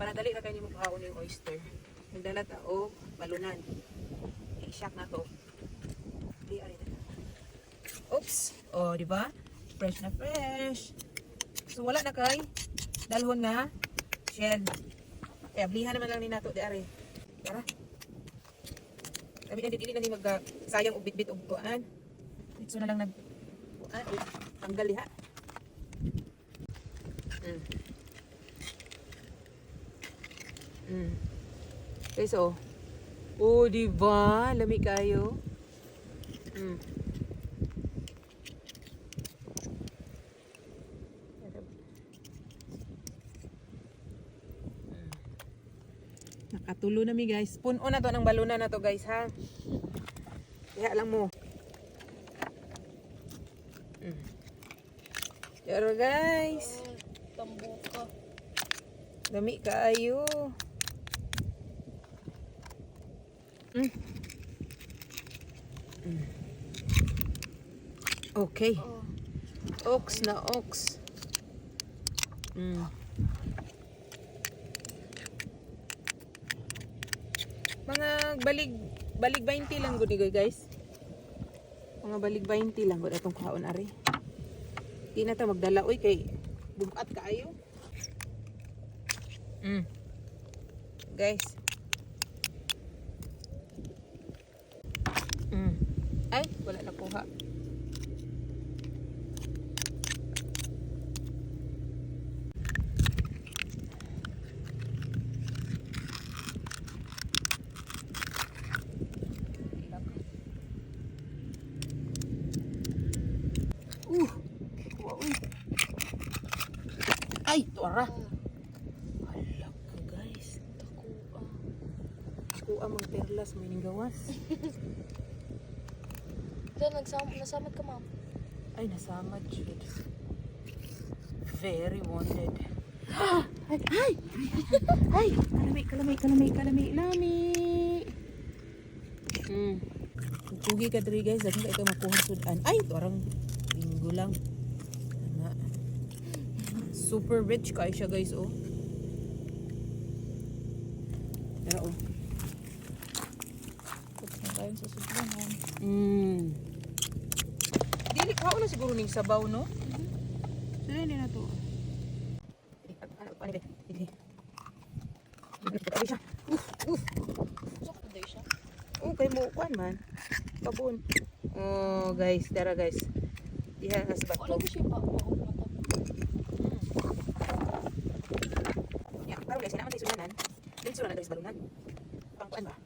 para dali ra kay nimo kaon yung oyster. Nagdala ta og balunan. I-shock na to. Di ari na. Oops. Oh, di ba? Fresh na fresh. So wala na kay dalhon nga shell. Kaya blihan naman lang ni nato di ari. Tara. Kami na dili na ni mag sayang og bitbit og kuan. Dito na lang nag kuan tanggal diha. Mm. Mm. Okay, so. Oh, di ba? Lami kayo. Mm. Nakatulo na mi guys. Puno na to ng baluna na to guys ha. Kaya lang mo. Mm. Pero guys. Tambuka. Dami kaayo. Mm. Okay. Oh. Ox na ox. Mm. Mga balig balig 20 lang gud ni guys. Mga balig 20 lang gud atong kaon ari. Di na ta magdala oy kay bugat kaayo. Mm. Guys. Mm. Ay, wala na kuha. Uh, uy. Ay, tuara. Hala ka guys. Takuha. Ako ang magperlas may gawas. Ito, nagsam nasamad ka, ma'am. Ay, nasamad jud. Very wanted. ay, ay! Ay! Kalami, kalami, kalami, kalami, lami! Hmm. Pugi ka diri guys, daghan ka ito makuha sudan. Ay, parang linggo lang. Ana. Super rich kay siya guys, oh. Pero oh. Tapos na tayo sa susunan. Mm. Dili ka na siguro ning sabaw, no? Dili ni na to. Ano pa ni? Dili. Dili siya. Uf, uf. Sakto day siya. Oh, kay mo kuan man. Babon. Oh, guys, tara guys. Diha sa Wala bato. ko siya pa. Maog mata. Ya, karon guys, naman sa sunanan. Dili sunanan guys balunan. Pang kuan ba?